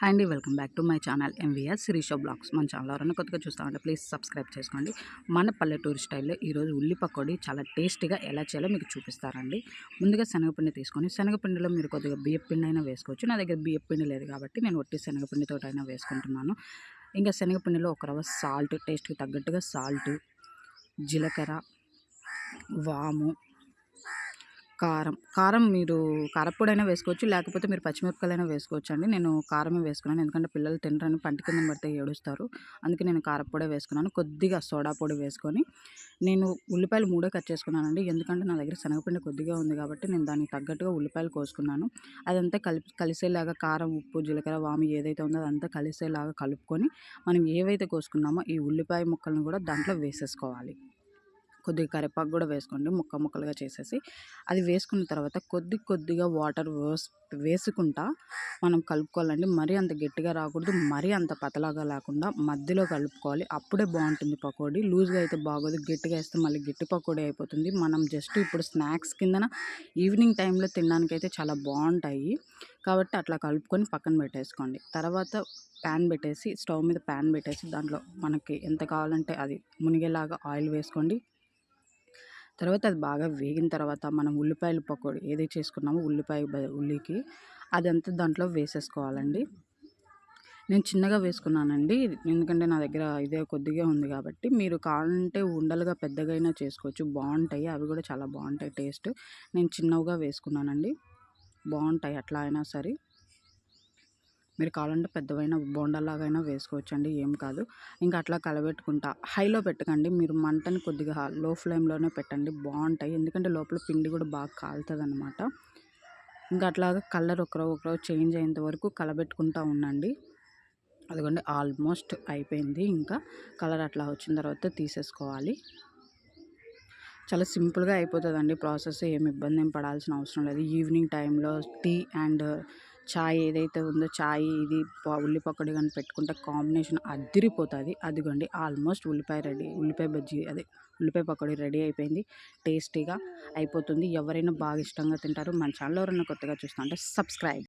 Hi అండి welcome back to my channel MVS Srisho vlogs మన channel ఎవరైనా కొత్తగా చూస్తామంటే ప్లీజ్ సబ్స్క్రైబ్ చేసుకోండి. మన పల్లెటూరు స్టైల్లో ఈరోజు ఉల్లి పకోడీ చాలా టేస్టీగా ఎలా చేయాలో మీకు చూపిస్తారండి ముందుగా శనగపిండి తీసుకొని శనగపిండిలో మీరు కొద్దిగా బియ్యపిండి అయినా వేసుకోవచ్చు. నా దగ్గర బియ్యపిండి లేదు కాబట్టి నేను ఒట్టి శనగపిండితో అయినా వేసుకుంటున్నాను. ఇంకా శనగపిండిలో ఒక రవ్వ సాల్ట్ టేస్ట్కి తగ్గట్టుగా సాల్ట్ జీలకర్ర వాము కారం. కారం మీరు కారప్పొడైనా వేసుకోవచ్చు లేకపోతే మీరు పచ్చిమిరపకాయలైనా వేసుకోవచ్చు అండి నేను కారమే వేసుకున్నాను. ఎందుకంటే పిల్లలు తినరని పంట కింద పడితే ఏడుస్తారు. అందుకే నేను కారప్పొడే వేసుకున్నాను. కొద్దిగా సోడా పొడి వేసుకొని నేను ఉల్లిపాయలు మూడే కట్ చేసుకున్నానండి. ఎందుకంటే నా దగ్గర శనగపిండి కొద్దిగా ఉంది కాబట్టి నేను దానికి తగ్గట్టుగా ఉల్లిపాయలు కోసుకున్నాను. అదంతా కలిపి కలిసేలాగా కారం ఉప్పు జీలకర్ర వామి ఏదైతే ఉందో అదంతా కలిసేలాగా కలుపుకొని మనం ఏవైతే కోసుకున్నామో ఈ ఉల్లిపాయ ముక్కలను కూడా దాంట్లో వేసేసుకోవాలి. కొద్దిగా కరివేపాకు కూడా వేసుకోండి ముక్క ముక్కలుగా చేసేసి. అది వేసుకున్న తర్వాత కొద్ది కొద్దిగా వాటర్ వేస్ వేసుకుంటా మనం కలుపుకోవాలండి. మరీ అంత గట్టిగా రాకూడదు మరీ అంత పతలాగా లేకుండా మధ్యలో కలుపుకోవాలి. అప్పుడే బాగుంటుంది పకోడీ. లూజ్గా అయితే బాగోదు గట్టిగా వేస్తే మళ్ళీ గట్టి పకోడీ అయిపోతుంది. మనం జస్ట్ ఇప్పుడు స్నాక్స్ కిందన ఈవినింగ్ టైంలో తినడానికైతే చాలా బాగుంటాయి. కాబట్టి అట్లా కలుపుకొని పక్కన పెట్టేసుకోండి. తర్వాత ప్యాన్ పెట్టేసి స్టవ్ మీద ప్యాన్ పెట్టేసి దాంట్లో మనకి ఎంత కావాలంటే అది మునిగేలాగా ఆయిల్ వేసుకోండి. తర్వాత అది బాగా వేగిన తర్వాత మనం ఉల్లిపాయలు పకోడీ ఏదైతే చేసుకున్నామో ఉల్లిపాయ ఉల్లికి అదంతా దాంట్లో వేసేసుకోవాలండి. నేను చిన్నగా వేసుకున్నానండి. ఎందుకంటే నా దగ్గర ఇదే కొద్దిగా ఉంది కాబట్టి మీరు కావాలంటే ఉండలుగా పెద్దగా అయినా చేసుకోవచ్చు. బాగుంటాయి అవి కూడా చాలా బాగుంటాయి టేస్ట్. నేను చిన్నగా వేసుకున్నానండి. బాగుంటాయి అట్లా అయినా సరే. మీరు కావాలంటే పెద్దవైన బోండాలాగైనా వేసుకోవచ్చు అండి ఏం కాదు. ఇంకా అట్లా కలబెట్టుకుంటా. హైలో పెట్టకండి. మీరు మంటని కొద్దిగా లో ఫ్లేమ్లోనే పెట్టండి. బాగుంటాయి. ఎందుకంటే లోపల పిండి కూడా బాగా కాలుతుంది అనమాట ఇంకా అట్లాగా కలర్ ఒకరో ఒకరో చేంజ్ అయ్యేంత వరకు కలబెట్టుకుంటా ఉండండి. అదిగోండి ఆల్మోస్ట్ అయిపోయింది. ఇంకా కలర్ అట్లా వచ్చిన తర్వాత తీసేసుకోవాలి. చాలా సింపుల్గా అయిపోతుందండి ప్రాసెస్. ఏమి ఇబ్బంది ఏం పడాల్సిన అవసరం లేదు. ఈవినింగ్ టైంలో టీ అండ్ చాయ్ ఏదైతే ఉందో చాయ్ ఇది ఉల్లి పకోడీ కానీ పెట్టుకుంటే కాంబినేషన్ అదిరిపోతుంది. అదిగోండి ఆల్మోస్ట్ ఉల్లిపాయ రెడీ ఉల్లిపాయ బజ్జీ అదే ఉల్లిపాయ పకోడీ రెడీ అయిపోయింది. టేస్టీగా అయిపోతుంది. ఎవరైనా బాగా ఇష్టంగా తింటారు. మన ఛానల్ ఎవరైనా కొత్తగా చూస్తా అంటే సబ్స్క్రైబ్.